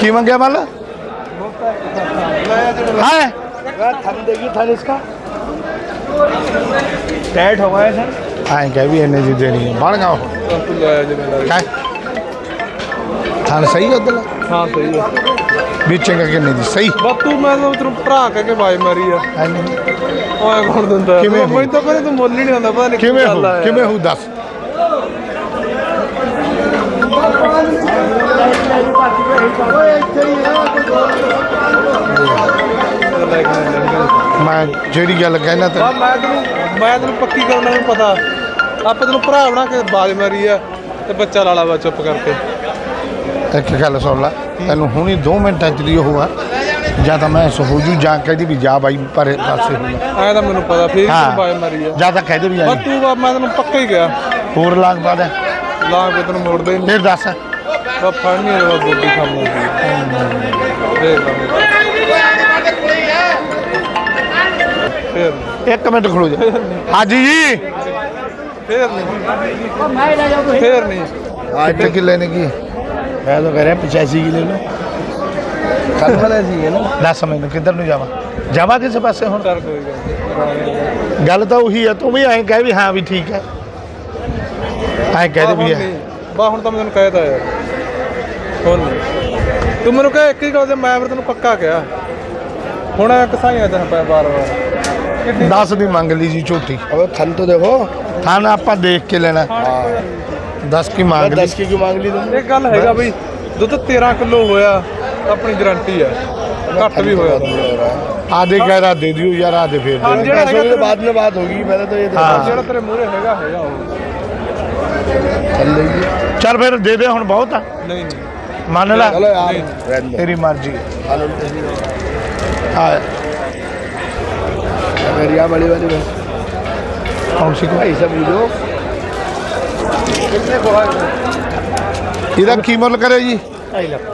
की मंगे माल है थन देगी थन इसका टाइट हो गया सर आए कह भी इन्ने जी देनी है बन गया क्या थान सही है उधर हाँ सही है बेचेगा कि नहीं जी सही ਬਸ ਤੂੰ ਮੈਂ ਤਾਂ ਤੈਨੂੰ ਭਰਾ ਕਹਿ ਕੇ ਵਾਜ ਮਾਰੀ ਆ है नहीं ਓਏ ਕੋਣ ਦਿੰਦਾ ਕਿਵੇਂ ਮੈਨੂੰ ਤਾਂ ਪਹਿਲੇ ਤੂੰ ਮੁੱਲ ਨਹੀਂ ਆਉਂਦਾ ਪਤਾ ਨਹੀਂ ਕਿਵੇਂ ਹੋ। ਕਿਵੇਂ ਹੋ ਦੱਸ। ਮੈਂ ਜਿਹੜੀ ਗੱਲ ਕਹਿਣਾ ਤੇ ਮੈਂ ਤੈਨੂੰ ਮੈਂ ਤੈਨੂੰ ਪੱਕੀ ਗੱਲ ਨਾਲ ਪਤਾ। ਆਪਾਂ ਤੈਨੂੰ ਭਰਾ ਬਣਾ ਕੇ ਬਾਜ ਮਾਰੀ ਆ ਤੇ ਬੱਚਾ ਲਾਲਾ ਵਾ ਚੁੱਪ ਕਰਕੇ। ਇੱਕ ਗੱਲ ਸੁਣ ਲੈ। ਤੈਨੂੰ ਹੁਣੀ 2 ਮਿੰਟਾਂ ਚ ਦੀ ਉਹ ਆ। ਜਾਂ ਤਾਂ ਮੈਂ ਸਹੂਜੂ ਜਾਂ ਕਹਦੀ ਵੀ ਜਾ ਬਾਈ ਪਰੇ ਪਾਸੇ ਹੋ ਜਾ ਐ ਤਾਂ ਮੈਨੂੰ ਪਤਾ ਫੇਰ ਹਾਂ। ਤੈਨੂੰ ਬਾਜ ਮਾਰੀ ਆ ਜਾਂ ਤਾਂ ਕਹਦੇ ਵੀ ਆ ਬਸ ਤੂੰ ਬਾ ਮੈਂ ਤੈਨੂੰ ਪੱਕਾ ਹੀ ਗਿਆ ਹੋਰ ਲਾਗ ਬਾਦ ਲਾਂ ਕੇ ਤੈਨੂੰ ਮੋੜਦੇ ਹੀ ਨਹੀਂ ਫਿਰ ਦੱਸ ਬਾ ਫੜ ਨਹੀਂ ਰਿਹਾ ਬੋਡੀ ਖਾਮ ਲੱਗੀ ਦੇਖ ਲਾਂਗੇ ਫੇਰ ਨਹੀਂ, ਇੱਕ ਮਿੰਟ ਖੜੋ ਜਾ ਹਾਜੀ ਜੀ ਫੇਰ ਨਹੀਂ ਫੇਰ ਨਹੀਂ आज तक लेने की मैं तो कह रहा पचासी की ले लो ਕੱਲ ਵਾਲਾ ਸੀ ਨਾ ਦੱਸ ਮੈਨੂੰ ਕਿੱਧਰ ਨੂੰ ਜਾਵਾਂ? ਜਾਵਾਂ ਕਿਸੇ ਪਾਸੇ ਹੁਣ? ਗੱਲ ਤਾਂ ਉਹੀ ਹੈ ਤੂੰ ਵੀ ਐਂ ਕਹਿ ਵੀ ਹਾਂ ਵੀ ਠੀਕ ਹੈ ਐਂ ਕਹਿ ਦੇ ਵੀ ਹੈ। ਬਾ ਹੁਣ ਤਾਂ ਮੈਂ ਕਹਿਤਾ ਯਾਰ। ਹੁਣ ਤੂੰ ਮੈਨੂੰ ਕਹਿ ਇੱਕ ਹੀ ਗੱਲ ਤੇ ਮੈਂ ਫਿਰ ਤੈਨੂੰ ਪੱਕਾ ਕਿਹਾ। ਹੁਣ ਕਸਾਈਆਂ ਤੈਨੂੰ ਪੈ ਬਾਰ ਬਾਰ 10 ਦੀ ਮੰਗ ਲਈ ਜੀ ਝੂਠੀ। ਅਬੇ ਥਨ ਤੋਂ ਦੇਖੋ। ਥਨ ਆਪਾਂ ਦੇਖ ਕੇ ਲੈਣਾ। ਹਾਂ 10 ਕੀ ਮੰਗ ਲਈ? 10 ਕੀ ਕਿਉਂ ਮੰਗ ਲਈ ਇਹ ਗੱਲ ਹੈਗਾ ਬਈ ਦੁੱਧ 13 ਕਿਲੋ ਹੋਇਆ। ਆਪਣੀ ਗਾਰੰਟੀ ਹੈ ਘੱਟ ਵੀ ਹੋਇਆ ਤਾਂ ਆਦੇ ਕਹਿ ਰਾ ਦੇ ਦਿਓ ਯਾਰ ਆਦੇ ਫੇਰ ਦੇ ਦਿਓ। ਜਿਹੜਾ पैसों ਹੈਗਾ की तो ਤੇਰੇ- बाद में बात होगी पहले तो ये देखो हाँ। ਜਿਹੜਾ ਤੇਰੇ ਮੂਹਰੇ ਹੈਗਾ ਹੈਗਾ ਉਹ चल लेगी ਚੱਲ ਫਿਰ ਦੇ ਦੇ ਹੁਣ ਬਹੁਤ ਆ ਨਹੀਂ ਨਹੀਂ ਮੰਨ ਲੈ चलो यार रहने दो ਤੇਰੀ ਮਰਜ਼ੀ आलू ਆ अगर यहाँ बड़ी वाली में ਕੌਣ ਸੀ ਕੋ भाई सब लो ਕਿੰਨੇ ਕੋ ਹੈ ਇਹਦਾ ਕੀ ਮੁੱਲ ਕਰੇ ਜੀ 2.5 लाख 2.5 ਲੱਖ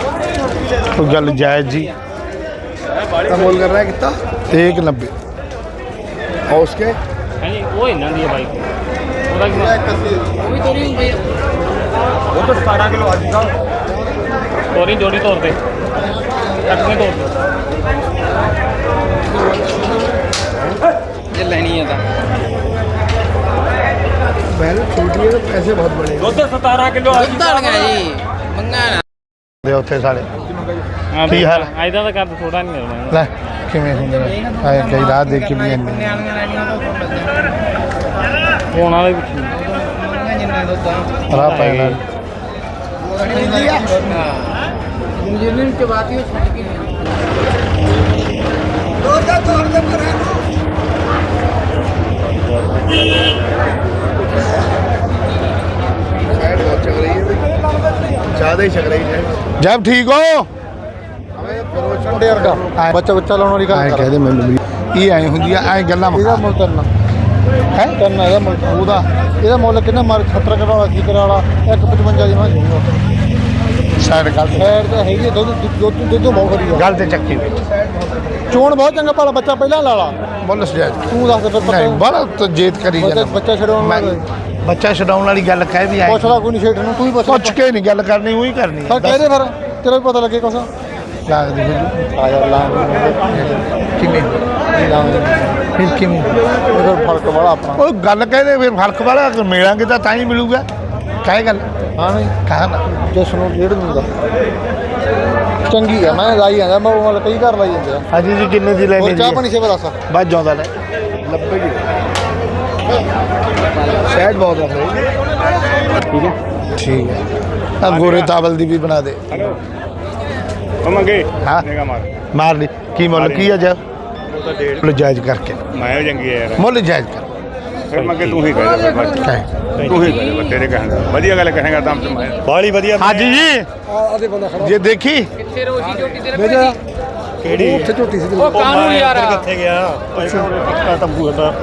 90 ਉਹ ਗੱਲ ਜਾਇਜ਼ ਜੀ क्या मोल कर रहा है कितना 190 और उसके ਹਾਂਜੀ ਉਹ ਇਹਨਾਂ ਦੀ ਹੈ ਬਾਈਕ ਉਹਦਾ ਕੀ वो तो 17 किलो आ जाएगा ਤੋਰੀ ਜੋੜੀ ਤੋਰ ਦੇ ਕੱਟਵੇਂ ਤੋਰ ਦੇ ਜੇ ਲੈਣੀ ਹੈ ਤਾਂ पहले छोटी है तो पैसे बहुत बड़े हैं ਦੁੱਧ 17 ਕਿਲੋ ਆ ਦੇ ਉੱਥੇ ਸਾਲੇ ਹਾਂ ਕੀ ਹਾਲ? ਐਦਾਂ ਤਾਂ ਕਰ ਥੋੜਾ ਨਹੀਂ ਮਿਲਣਾ ਲੈ ਕਿਵੇਂ ਹੁੰਦੇ ਨੇ ਆਏ ਕਈ ਰਾਹ ਦੇਖ ਕੇ ਵੀ ਇੰਨੇ ਫੋਨ ਵਾਲੇ ਵਿੱਚ ਰਾਹ ਪੈਣਾ साइड ਜ਼ਿਆਦਾ ਹੀ ਛਕ ਰਹੀ ਜੈਬ ਠੀਕ ਹੋ? ਰੋਸ਼ਨ ਦੇ ਵਰਗਾ। ਬੱਚਾ ਬੱਚਾ ਲਾਉਣ ਵਾਲੀ ਗੱਲ ਕਹਦੇ ਮੈਨੂੰ ਇਹ ਐ ਹੁੰਦੀ ਆ ਐ ਗੱਲਾਂ ਇਹਦਾ ਮੁੱਲ ਤਰਨਾ ਹੈ? ਤਰਨਾ ਇਹਦਾ ਮੁੱਲ ਉਹਦਾ। ਇਹਦਾ ਮੁੱਲ ਕਿੰਨਾ ਮਾਰ 70 ਕਰੋੜ ਵਾਲਾ ਕੀ ਕਰਾ ਵਾਲਾ 155 ਦੀ ਮੈਂ ਜੂਗਾ ਸਾਈਡ ਗੱਲ ਸਾਈਡ ਤਾਂ ਹੈਗੀ ਦੁੱਧ ਦੁੱਧ ਦੁੱਧ ਬਹੁਤ ਵਧੀਆ। ਗੱਲ ਤੇ ਚੱਕੀ ਵੀ। ਚੋਣ ਬਹੁਤ ਚੰਗਾ ਪਾਲਾ ਬੱਚਾ ਪਹਿਲਾਂ ਲਾ ਲਾ। ਮੁੱਲ ਤੂੰ ਦੱਸ ਫਿਰ ਨਹੀਂ ਬੜਾ ਜੇਤ ਕਰੀ ਜਾਂਦਾ। ਬੱਚਾ ਛਡਾਉਣ ਲੱਗ ਬੱਚਾ ਛਡਾਉਣ ਵਾਲੀ ਗੱਲ ਕਹਿ ਵੀ ਆਏ। ਪੁੱਛ ਲਾ ਕੋਈ ਨਹੀਂ ਛੇੜ ਨੂੰ ਤੂੰ ਹੀ ਪੁੱਛ ਲੈ। ਪੁੱਛ ਕੇ ਨਹੀਂ ਗੱਲ ਕਰਨੀ ਉਹੀ ਕਰਨੀ ਫਿਰ ਕਹਿ ਦੇ ਫਿਰ ਤੇਰਾ ਵੀ ਪਤਾ ਲੱਗੇ ਕੁਛ। ਲੱਗਦੀ ਫਿਰ। ਆ ਯਾਰ ਲਾ। ਕਿੰਨੇ ਲਾ ਫਿਰ ਕਿਵੇਂ? ਇਹਦਾ ਫ਼ਰਕ ਵਾਲਾ ਆਪਣਾ। ਉਹ ਗੱਲ ਕਹਿੰਦੇ ਫਿਰ ਫ਼ਰਕ ਵਾਲਾ ਅਗਰ ਮਿਲਾਂਗੇ ਤਾਂ ਤਾਂ ਹੀ ਮਿਲੂਗਾ। ਕਾਹੇ ਗੱਲ। ਹਾਂ ਨਹੀਂ। ਕਹਾ ਨਾ। ਜਿਸ ਨੂੰ ਡੇਢ ਦਿੰਦਾ ਚੰਗੀ ਆ ਮੈਂ ਲਾਈ ਜਾਂਦਾ ਮੈਂ ਉਹ ਮਤਲਬ ਕਈ ਘਰ ਲਾਈ ਜਾਂਦੇ ਆ। ਹਾਂਜੀ ਜੀ ਕਿੰਨੇ ਦੀ ਲੈਣੀ ਹੋਰ ਚਾਹ ਪਾਣੀ ਸੇਵਾ ਦੱਸ। ਵੱਜ ਜਾਂਦਾ ਲੈ। 90 ਦੀ। ਸ਼ਾਇਦ ਬਹੁਤ ਆ ਠੀਕ ਹੈ। ਠੀਕ ਹੈ। ਆ ਗੋਰੇ ਚਾਵਲ ਦੀ ਵੀ ਬਣਾ ਦੇ। ਉਹ ਮੰਗੇ। ਹਾਂ। ਨਿਗਾ ਮਾਰ। ਮਾਰ ਲਈ। ਕੀ ਮੁੱਲ ਕੀ ਆ ਜਾ? ਉਹ ਤਾਂ ਡੇਢ। ਮੁੱਲ ਜਾਇਜ਼ ਕਰਕੇ। ਮੈਂ ਚੰਗੀ ਆ ਯਾਰ। ਮੁੱਲ ਜਾਇਜ਼ ਕਰ। ਫਿਰ ਮੰਗੇ ਤੂੰ ਹੀ ਕਹਿ ਦੇ ਬਸ ਕਹੇ ਤੂੰ ਹੀ ਕਹਿ ਦੇ ਤੇਰੇ ਕਹਿਣ ਦਾ। ਵਧੀਆ ਗੱਲ ਕਹੇਗਾ ਤਾਂ ਮੈਂ। ਬਾਲੀ ਵਧੀਆ ਹਾਂਜੀ ਜੀ। ਆਦੇ ਬੰਦਾ ਖੜਾ ਜੇ ਦੇਖੀ ਮੇਰਾ ਕਿਹੜੀ? ਉੱਥੇ ਝੋਟੀ ਸੀ ਉਹ ਕਾਨੂੰ ਯਾਰ। ਕਿੱਥੇ ਗਿਆ? ਪੱਕਾ ਤੰਬੂ ਹਟਾ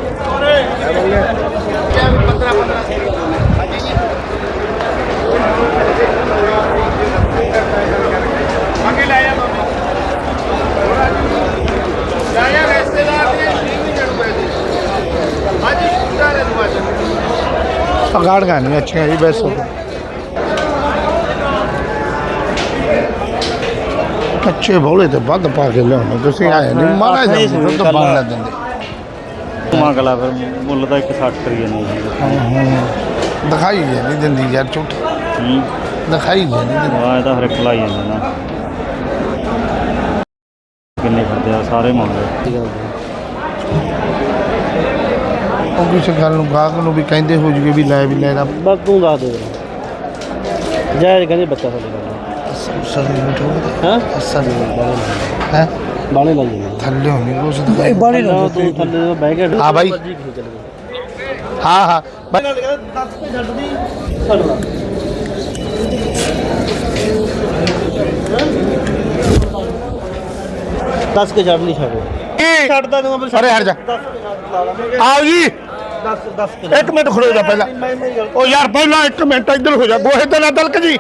ਪਗਾੜ ਗਾਣੀ ਅੱਛਾ ਜੀ ਬਸ। ਕੱਚੇ ਬੋਲੇ ਤੇ ਵੱਧ ਪਾ ਕੇ ਲਿਆਉਣਾ। ਤੁਸੀਂ ਆਏ ਨਹੀਂ ਮਾਰਾ ਜੀ ਦੁੱਧ ਬਣ ਲੈ ਦਿੰਦੇ ਮੰਗਲਾ ਫਿਰ ਮੁੱਲ ਤਾਂ 160 ਕਰੀ ਜਾਂਦੇ ਜੀ ਦਿਖਾਈ ਜੇ ਨਹੀਂ ਦਿੰਦੀ ਯਾਰ ਝੂਠ। ਹੂੰ। ਦਿਖਾਈ ਜੇ ਨਹੀਂ ਦਿੰਦੀ। ਇਹ ਤਾਂ ਹਰ ਇੱਕ ਲਾਈ ਜਾਂਦੇ ਨਾ। ਕਿੰਨੇ ਫਿਰਦੇ ਆ ਸਾਰੇ ਮੰਗਦੇ ਉਹ ਕਿਸੇ ਗੱਲ ਨੂੰ ਗਾਹਕ ਨੂੰ ਵੀ ਕਹਿੰਦੇ ਹੋ ਜੂਗੇ ਵੀ ਲੈ ਵੀ ਲੈ। ਦਾ ਬਸ ਤੂੰ ਦੱਸ ਦੇ। ਜਾਇਜ਼ ਕਹਿੰਦੇ ਬੱਚਾ ਸਾਡੇ ਕੋਲ। ਹੋ ਗਏ ਹਾਂ ਸਰ ਹੈ ਬਾਲੇ ਲਾਈ ਜਾਂਦੇ ਥੱਲੇ ਹੋਣੀ ਕੁਛ ਦਿਖਾਈ ਬਾਲੇ ਲਾ ਤੂੰ ਥੱਲੇ ਤੋਂ ਬਹਿ ਗਿਆ ਹਾਂ ਬਾਈ। ਹਾਂ ਹਾਂ ਬਾਈ ਦੱਸ ਕੇ ਛੱਡ ਨਹੀਂ ਛੱਡੋ ਇਹ ਛੱਡਦਾ ਤੂੰ ਫਿਰ ਅਰੇ ਹਟ ਜਾ ਆਓ ਜੀ ਦੱਸ ਦੱਸ ਕੇ ਇੱਕ ਮਿੰਟ ਖੜੋ ਜਾ ਪਹਿਲਾਂ ਉਹ ਯਾਰ ਪਹਿਲਾਂ ਇੱਕ ਮਿੰਟ ਇੱਧਰ ਹੋ ਜਾ ਗੋਹੇ ਤੇ ਨਾ ਤਲਕ ਜੀ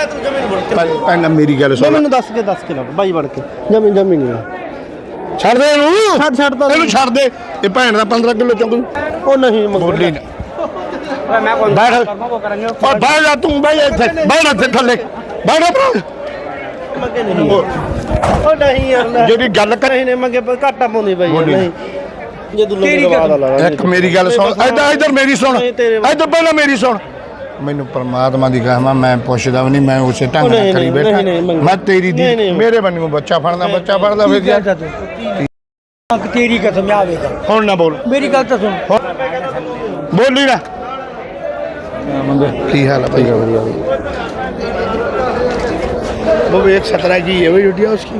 ਮੈਂ ਤੂੰ ਜਮੀਨ ਬੜ ਪਹਿਲਾਂ ਮੇਰੀ ਗੱਲ ਸੁਣ। ਮੈਨੂੰ ਦੱਸ ਕੇ ਦੱਸ ਕੇ ਲੱਗ ਬਾਈ ਬੜ ਕੇ। ਜਮੀਨ ਜਮੀਨ ਨਹੀਂ ਛੱਡ ਦੇ ਇਹਨੂੰ। ਛੱਡ ਛੱਡ ਤਾਂ। ਇਹਨੂੰ ਛੱਡ ਦੇ। ਇਹ ਭੈਣ ਦਾ 15 ਕਿਲੋ ਚੰਗੂ ਉਹ ਨਹੀਂ ਮੰਗੋ ਬੋਲੀ ਨਾ। ਮੈਂ ਕੋਈ ਬੈਠ। ਉਹ ਬੈਠ ਜਾ ਤੂੰ ਬੈਠ ਇੱਥੇ। ਬੈਠ ਇੱਥੇ ਥੱਲੇ। ਬੈਠ ਭਰਾ। ਮੰਗੇ ਨਹੀਂ ਉਹ ਨਹੀਂ ਯਾਰ ਲੈ। ਜਿਹੜੀ ਗੱਲ ਕਰ ਨਹੀਂ ਮੰਗੇ ਪਰ ਘਾਟਾ ਪਾਉਂਦੀ ਬਾਈ ਯਾਰ ਬੋਲੀ। ਨਹੀਂ। ਜੇ ਤੂੰ ਲੋਕ ਦਵਾ ਲਾ ਇੱਕ ਮੇਰੀ ਗੱਲ ਸੁਣ। ਇੱਧਰ ਇੱਧਰ ਮੇਰੀ ਸੁਣ। ਇੱਧਰ ਪਹਿਲਾਂ ਮੇਰੀ ਸੁਣ। ਮੈਨੂੰ ਪਰਮਾਤਮਾ ਦੀ ਕਸਮ ਮੈਂ ਪੁੱਛਦਾ ਵੀ ਨਹੀਂ ਮੈਂ ਉਸੇ ਢੰਗ ਉਹ ਨਾਲ ਨਹੀਂ, ਖੜੀ ਨਹੀਂ, ਬੈਠਾ ਨਹੀਂ, ਮੰਗ- ਮੈਂ ਤੇਰੀ ਨਹੀਂ, ਦੀ ਨਹੀਂ। ਮੇਰੇ ਬੰਨੂ ਬੱਚਾ ਫੜਦਾ ਬੱਚਾ ਫੜਦਾ ਫਿਰ ਯਾਰ ਤੇਰੀ ਕਸਮ ਆਵੇਗਾ ਹੁਣ ਨਾ ਬੋਲ ਮੇਰੀ ਗੱਲ ਤਾਂ ਸੁਣ ਬੋਲੀ ਨਾ ਕੀ ਹਾਲ ਹੈ ਭਾਈ वो भी एक सत्रह की है वही उठिया उसकी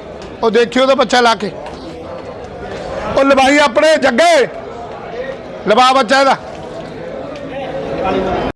ਉਹ ਦੇਖਿਓ ਤਾਂ ਬੱਚਾ ਲਾ ਕੇ। ਉਹ ਲਵਾਈ ਆਪਣੇ ਜੱਗੇ। ਲਵਾ ਬੱਚਾ ਇਹਦਾ।